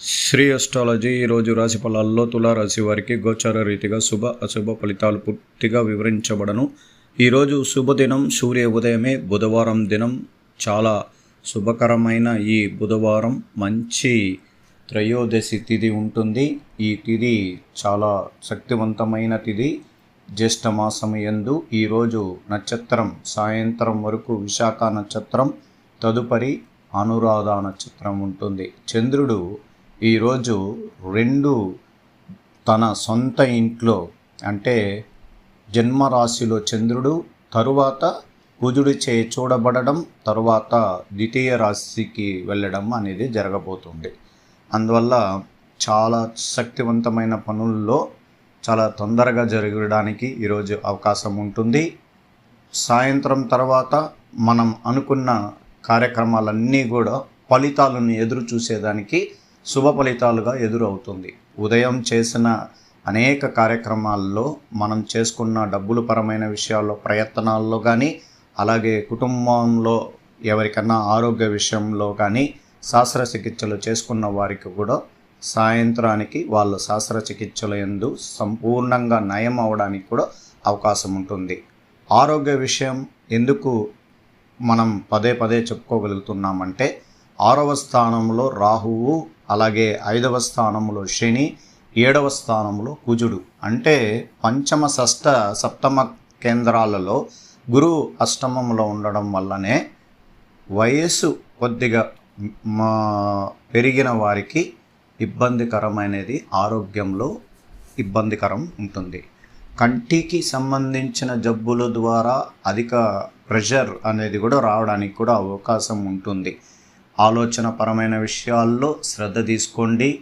Shri astrology ఈరోజు రాశి ఫలాల్లో తులారాశి వారికి గోచార రీతిగా శుభ అశుభ ఫలితాలు పూర్తిగా వివరించబడను. ఈరోజు శుభదినం సూర్య ఉదయమే బుధవారం దినం. చాలా శుభకరమైన ఈ బుధవారం మంచి త్రయోదశి తిథి ఉంటుంది. ఈ తిథి చాలా శక్తివంతమైన తిథి జ్యేష్ఠమాసం యందు ఈరోజు నక్షత్రం సాయంత్రం వరకు విశాఖ నక్షత్రం తదుపరి అనురాధ నక్షత్రం ఉంటుంది. చంద్రుడు ఈరోజు రెండు తన సొంత ఇంట్లో అంటే జన్మరాశిలో చంద్రుడు తరువాత కుజుడి చే చూడబడడం తరువాత ద్వితీయ రాశికి వెళ్ళడం అనేది జరగబోతుంది. అందువల్ల చాలా శక్తివంతమైన పనుల్లో చాలా తొందరగా జరగడానికి ఈరోజు అవకాశం ఉంటుంది. సాయంత్రం తర్వాత మనం అనుకున్న కార్యక్రమాలన్నీ కూడా ఫలితాలను ఎదురు చూసేదానికి శుభ ఫలితాలుగా ఎదురవుతుంది. ఉదయం చేసిన అనేక కార్యక్రమాల్లో మనం చేసుకున్న డబ్బుల పరమైన విషయాల్లో ప్రయత్నాల్లో కానీ అలాగే కుటుంబంలో ఎవరికన్నా ఆరోగ్య విషయంలో కానీ శస్త్రచికిత్సలు చేసుకున్న వారికి కూడా సాయంత్రానికి వాళ్ళ శస్త్రచికిత్సల ఎందు సంపూర్ణంగా నయం అవడానికి కూడా అవకాశం ఉంటుంది. ఆరోగ్య విషయం ఎందుకు మనం పదే పదే చెప్పుకోగలుగుతున్నామంటే ఆరవ స్థానంలో రాహువు అలాగే ఐదవ స్థానంలో శని ఏడవ స్థానంలో కుజుడు. అంటే పంచమ షష్ట సప్తమ కేంద్రాలలో గురువు అష్టమంలో ఉండడం వల్లనే వయస్సు కొద్దిగా మా పెరిగిన వారికి ఇబ్బందికరమైనది ఆరోగ్యంలో ఇబ్బందికరం ఉంటుంది. కంటికి సంబంధించిన జబ్బుల ద్వారా అధిక ప్రెషర్ అనేది కూడా రావడానికి కూడా అవకాశం ఉంటుంది. ఆలోచన పరమైన విషయాల్లో శ్రద్ధ తీసుకోండి.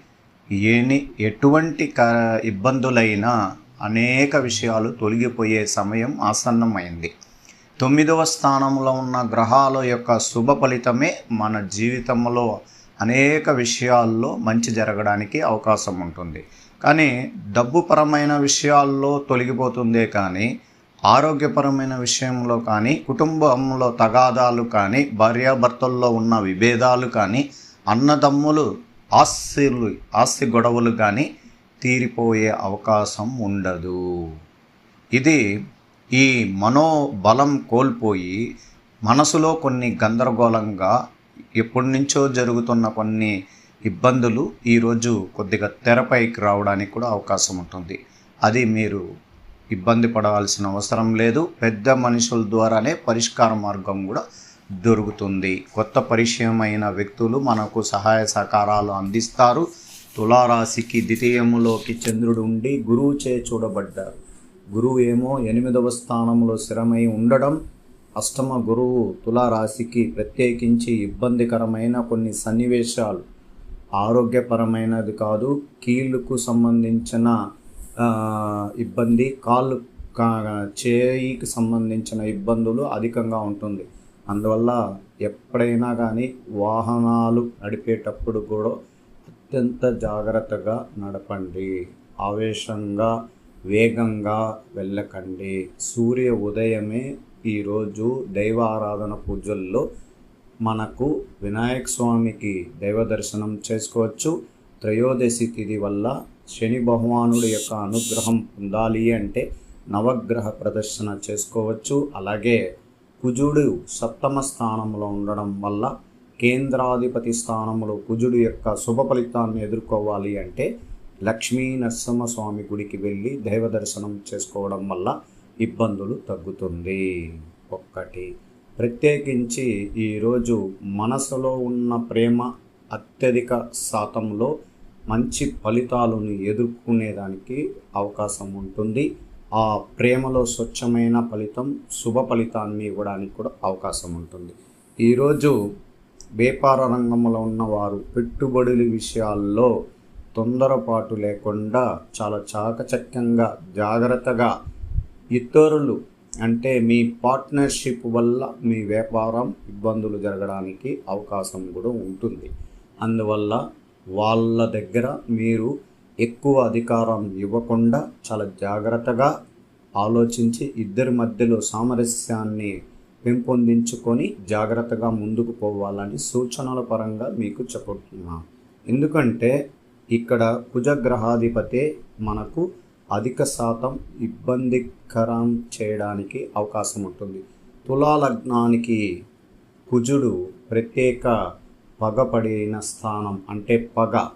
ఏని ఎటువంటి క ఇబ్బందులైనా అనేక విషయాలు తొలగిపోయే సమయం ఆసన్నమైంది. తొమ్మిదవ స్థానంలో ఉన్న గ్రహాల యొక్క శుభ ఫలితమే మన జీవితంలో అనేక విషయాల్లో మంచి జరగడానికి అవకాశం ఉంటుంది. కానీ డబ్బు పరమైన విషయాల్లో తొలగిపోతుందే కానీ ఆరోగ్యపరమైన విషయంలో కానీ కుటుంబంలో తగాదాలు కానీ భార్యాభర్తల్లో ఉన్న విభేదాలు కానీ అన్నదమ్ములు ఆస్తిలు ఆస్తి గొడవలు కానీ తీరిపోయే అవకాశం ఉండదు. ఇది ఈ మనోబలం కోల్పోయి మనసులో కొన్ని గందరగోళంగా ఎప్పటి నుంచో జరుగుతున్న కొన్ని ఇబ్బందులు ఈరోజు కొద్దిగా తెరపైకి రావడానికి కూడా అవకాశం ఉంటుంది. అది మీరు ఇబ్బంది పడవలసిన అవసరం లేదు. పెద్ద మనుషుల ద్వారానే పరిష్కార మార్గం కూడా దొరుకుతుంది. కొత్త పరిచయమైన వ్యక్తులు మనకు సహాయ సహకారాలు అందిస్తారు. తులారాశికి ద్వితీయములోకి చంద్రుడు ఉండి గురువు చే చూడబడ్డారు గురువు ఏమో ఎనిమిదవ స్థానంలో స్థిరమై ఉండడం అష్టమ గురువు తులారాశికి ప్రత్యేకించి ఇబ్బందికరమైన కొన్ని సన్నివేశాలు. ఆరోగ్యపరమైనది కాదు కీళ్ళకు సంబంధించిన ఇబ్బంది కాళ్ళు చేయికి సంబంధించిన ఇబ్బందులు అధికంగా ఉంటుంది. అందువల్ల ఎప్పుడైనా కానీ వాహనాలు నడిపేటప్పుడు కూడా అత్యంత జాగ్రత్తగా నడపండి. ఆవేశంగా వేగంగా వెళ్ళకండి. సూర్య ఉదయమే ఈరోజు దైవ ఆరాధన పూజల్లో మనకు వినాయక స్వామికి దైవ దర్శనం చేసుకోవచ్చు. త్రయోదశి తిథి వల్ల శని భగవానుడి యొక్క అనుగ్రహం పొందాలి అంటే నవగ్రహ ప్రదర్శన చేసుకోవచ్చు. అలాగే కుజుడు సప్తమ స్థానంలో ఉండడం వల్ల కేంద్రాధిపతి స్థానంలో కుజుడు యొక్క శుభ ఫలితాన్ని ఎదుర్కోవాలి అంటే లక్ష్మీ నరసింహస్వామి గుడికి వెళ్ళి దైవ దర్శనం చేసుకోవడం వల్ల ఇబ్బందులు తగ్గుతుంది. ఒక్కటి. ప్రత్యేకించి ఈరోజు మనసులో ఉన్న ప్రేమ అత్యధిక శాతంలో మంచి ఫలితాలను ఎదుర్కొనేదానికి అవకాశం ఉంటుంది. ఆ ప్రేమలో స్వచ్ఛమైన ఫలితం శుభ ఫలితాన్ని ఇవ్వడానికి కూడా అవకాశం ఉంటుంది. ఈరోజు వ్యాపార రంగంలో ఉన్నవారు పెట్టుబడుల విషయాల్లో తొందరపాటు లేకుండా చాలా చాకచక్యంగా జాగ్రత్తగా ఇతరులు అంటే మీ పార్ట్నర్షిప్ వల్ల మీ వ్యాపారం ఇబ్బందులు జరగడానికి అవకాశం కూడా ఉంటుంది. అందువల్ల వాళ్ళ దగ్గర మీరు ఎక్కువ అధికారం ఇవ్వకుండా చాలా జాగ్రత్తగా ఆలోచించి ఇద్దరి మధ్యలో సామరస్యాన్ని పెంపొందించుకొని జాగ్రత్తగా ముందుకు పోవాలని సూచనల పరంగా మీకు చెప్పుతున్నాను ఎందుకంటే ఇక్కడ కుజగ్రహాధిపతే మనకు అధిక శాతం ఇబ్బందికరం చేయడానికి అవకాశం ఉంటుంది. తులాలగ్నానికి కుజుడు ప్రత్యేక పగపడిన స్థానం అంటే పగ.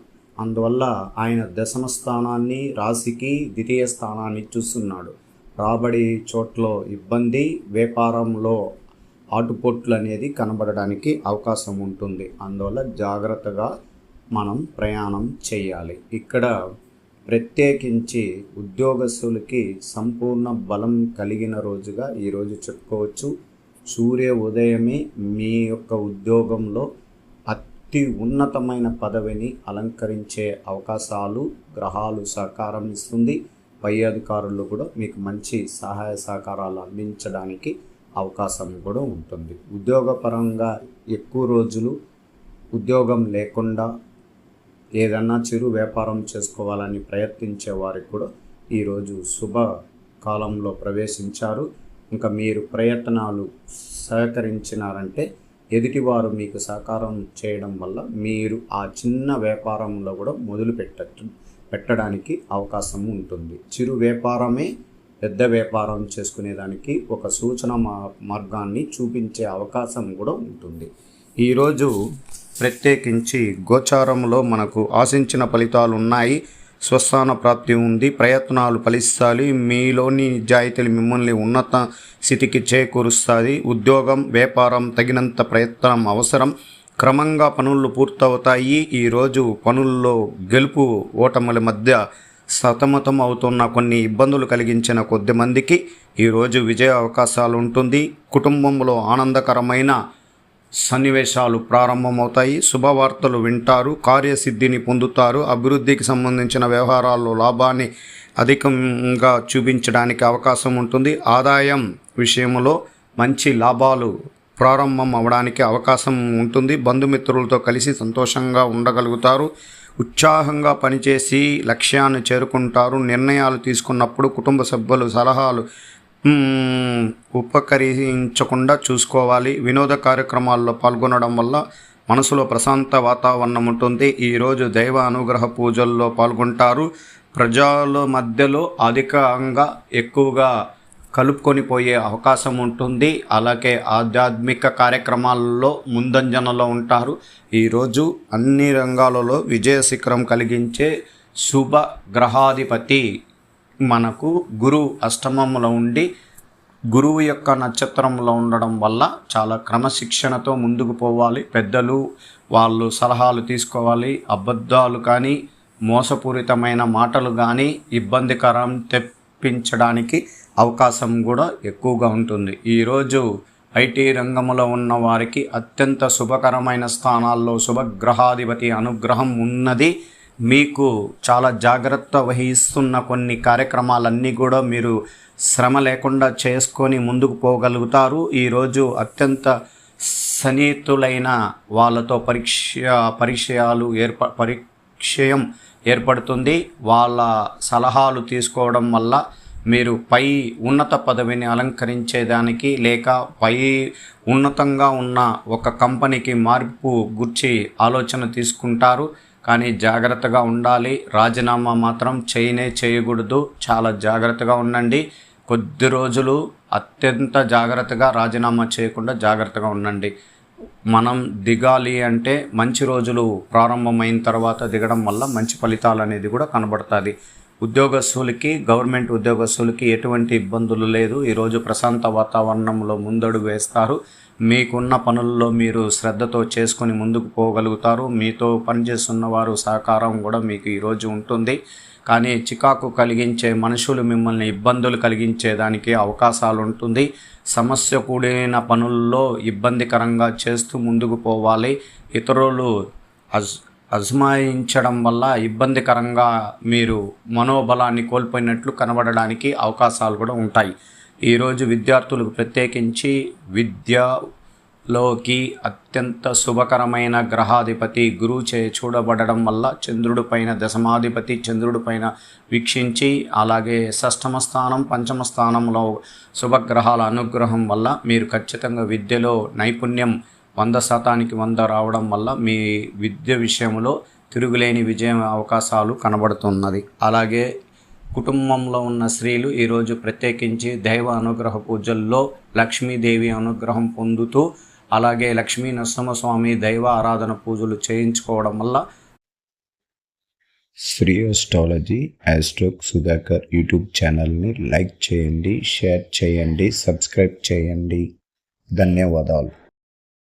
అందువల్ల ఆయన దశమ స్థానాన్ని రాశికి ద్వితీయ స్థానాన్ని చూస్తున్నాడు. రాబడి చోట్లో ఇబ్బంది వ్యాపారంలో ఆటుపోట్లు అనేది కనబడడానికి అవకాశం ఉంటుంది. అందువల్ల జాగ్రత్తగా మనం ప్రయాణం చేయాలి. ఇక్కడ ప్రత్యేకించి ఉద్యోగస్తులకి సంపూర్ణ బలం కలిగిన రోజుగా ఈరోజు చెప్పుకోవచ్చు. సూర్య ఉదయమే మీ యొక్క ఉద్యోగంలో అతి ఉన్నతమైన పదవిని అలంకరించే అవకాశాలు గ్రహాలు సహకారం ఇస్తుంది. పై అధికారులు కూడా మీకు మంచి సహాయ సహకారాలు అందించడానికి అవకాశం కూడా ఉంటుంది. ఉద్యోగపరంగా ఎక్కువ రోజులు ఉద్యోగం లేకుండా ఏదన్నా చిరు వ్యాపారం చేసుకోవాలని ప్రయత్నించే వారికి కూడా ఈరోజు శుభ కాలంలో ప్రవేశించారు. ఇంకా మీరు ప్రయత్నాలు సహకరించినారంటే ఎదుటివారు మీకు సహకారం చేయడం వల్ల మీరు ఆ చిన్న వ్యాపారంలో కూడా మొదలు పెట్టచ్చు పెట్టడానికి అవకాశం ఉంటుంది. చిరు వ్యాపారమే పెద్ద వ్యాపారం చేసుకునేదానికి ఒక సూచన మా మార్గాన్ని చూపించే అవకాశం కూడా ఉంటుంది. ఈరోజు ప్రత్యేకించి గోచారంలో మనకు ఆశించిన ఫలితాలు ఉన్నాయి స్వస్థాన ప్రాప్తి ఉంది. ప్రయత్నాలు ఫలిస్తాయి. మీలోని నిజాయితీలు మిమ్మల్ని ఉన్నత స్థితికి చేకూరుస్తుంది ఉద్యోగం వ్యాపారం తగినంత ప్రయత్నం అవసరం. క్రమంగా పనులు పూర్తవుతాయి. ఈరోజు పనుల్లో గెలుపు ఓటముల మధ్య సతమతం అవుతున్న కొన్ని ఇబ్బందులు కలిగించిన కొద్ది మందికి ఈరోజు విజయ అవకాశాలు ఉంటుంది. కుటుంబంలో ఆనందకరమైన సన్నివేశాలు ప్రారంభమవుతాయి. శుభవార్తలు వింటారు కార్యసిద్ధిని పొందుతారు. అభివృద్ధికి సంబంధించిన వ్యవహారాల్లో లాభాన్ని అధికంగా చూపించడానికి అవకాశం ఉంటుంది. ఆదాయం విషయంలో మంచి లాభాలు ప్రారంభం అవడానికి అవకాశం ఉంటుంది. బంధుమిత్రులతో కలిసి సంతోషంగా ఉండగలుగుతారు. ఉత్సాహంగా పనిచేసి లక్ష్యాన్ని చేరుకుంటారు. నిర్ణయాలు తీసుకున్నప్పుడు కుటుంబ సభ్యులు సలహాలు ఉపకరించకుండా చూసుకోవాలి. వినోద కార్యక్రమాల్లో పాల్గొనడం వల్ల మనసులో ప్రశాంత వాతావరణం ఉంటుంది. ఈరోజు దైవ అనుగ్రహ పూజల్లో పాల్గొంటారు. ప్రజల మధ్యలో అధికంగా ఎక్కువగా కలుపుకొని పోయే అవకాశం ఉంటుంది. అలాగే ఆధ్యాత్మిక కార్యక్రమాల్లో ముందంజనలో ఉంటారు. ఈరోజు అన్ని రంగాలలో విజయ శిఖరం కలిగించే శుభ గ్రహాధిపతి మనకు గురు అష్టమంలో ఉండి గురువు యొక్క నక్షత్రంలో ఉండడం వల్ల చాలా క్రమశిక్షణతో ముందుకు పోవాలి. పెద్దలు వాళ్ళు సలహాలు తీసుకోవాలి. అబద్ధాలు కానీ మోసపూరితమైన మాటలు కానీ ఇబ్బందికరం తెప్పించడానికి అవకాశం కూడా ఎక్కువగా ఉంటుంది. ఈరోజు ఐటీ రంగంలో ఉన్న వారికి అత్యంత శుభకరమైన స్థానాల్లో శుభగ్రహాధిపతి అనుగ్రహం ఉన్నది. మీకు చాలా జాగ్రత్త వహిస్తున్న కొన్ని కార్యక్రమాలన్నీ కూడా మీరు శ్రమ లేకుండా చేసుకొని ముందుకు పోగలుగుతారు. ఈరోజు అత్యంత సన్నిహితులైన వాళ్ళతో పరీక్ష పరిచయాలు ఏర్ప పరిచయం ఏర్పడుతుంది. వాళ్ళ సలహాలు తీసుకోవడం వల్ల మీరు పై ఉన్నత పదవిని అలంకరించేదానికి లేక పై ఉన్నతంగా ఉన్న ఒక కంపెనీకి మార్పు గుర్చి ఆలోచన తీసుకుంటారు. కానీ జాగ్రత్తగా ఉండాలి. రాజీనామా మాత్రం చేయనే చేయకూడదు. చాలా జాగ్రత్తగా ఉండండి. కొద్ది రోజులు అత్యంత జాగ్రత్తగా రాజీనామా చేయకుండా జాగ్రత్తగా ఉండండి. మనం దిగాలి అంటే మంచి రోజులు ప్రారంభమైన తర్వాత దిగడం వల్ల మంచి ఫలితాలు అనేది కూడా కనబడుతుంది. ఉద్యోగస్తులకి గవర్నమెంట్ ఉద్యోగస్తులకి ఎటువంటి ఇబ్బందులు లేదు. ఈరోజు ప్రశాంత వాతావరణంలో ముందడుగు వేస్తారు. మీకున్న పనుల్లో మీరు శ్రద్ధతో చేసుకొని ముందుకు పోగలుగుతారు. మీతో పనిచేస్తున్న వారు సహకారం కూడా మీకు ఈరోజు ఉంటుంది. కానీ చికాకు కలిగించే మనుషులు మిమ్మల్ని ఇబ్బందులు కలిగించేదానికి అవకాశాలు ఉంటుంది సమస్య కూడిన పనుల్లో ఇబ్బందికరంగా చేస్తూ ముందుకు పోవాలి. ఇతరులు అజమాయించడం వల్ల ఇబ్బందికరంగా మీరు మనోబలాన్ని కోల్పోయినట్లు కనబడడానికి అవకాశాలు కూడా ఉంటాయి. ఈరోజు విద్యార్థులకు ప్రత్యేకించి విద్యలోకి అత్యంత శుభకరమైన గ్రహాధిపతి గురువు చే చూడబడడం వల్ల చంద్రుడి పైన దశమాధిపతి చంద్రుడి పైన వీక్షించి అలాగే షష్టమ స్థానం పంచమ స్థానంలో శుభగ్రహాల అనుగ్రహం వల్ల మీరు ఖచ్చితంగా విద్యలో నైపుణ్యం వంద శాతానికి వంద రావడం వల్ల మీ విద్య విషయంలో తిరుగులేని విజయం అవకాశాలు కనబడుతున్నది. అలాగే కుటుంబంలో ఉన్న స్త్రీలు ఈరోజు ప్రత్యేకించి దైవ అనుగ్రహ పూజల్లో లక్ష్మీదేవి అనుగ్రహం పొందుతూ అలాగే లక్ష్మీ నరసింహస్వామి దైవ ఆరాధన పూజలు చేయించుకోవడం వల్ల శ్రీ అస్ట్రాలజీ యాస్ట్రోక్ సుధాకర్ యూట్యూబ్ ఛానల్ని లైక్ చేయండి షేర్ చేయండి సబ్స్క్రైబ్ చేయండి. ధన్యవాదాలు.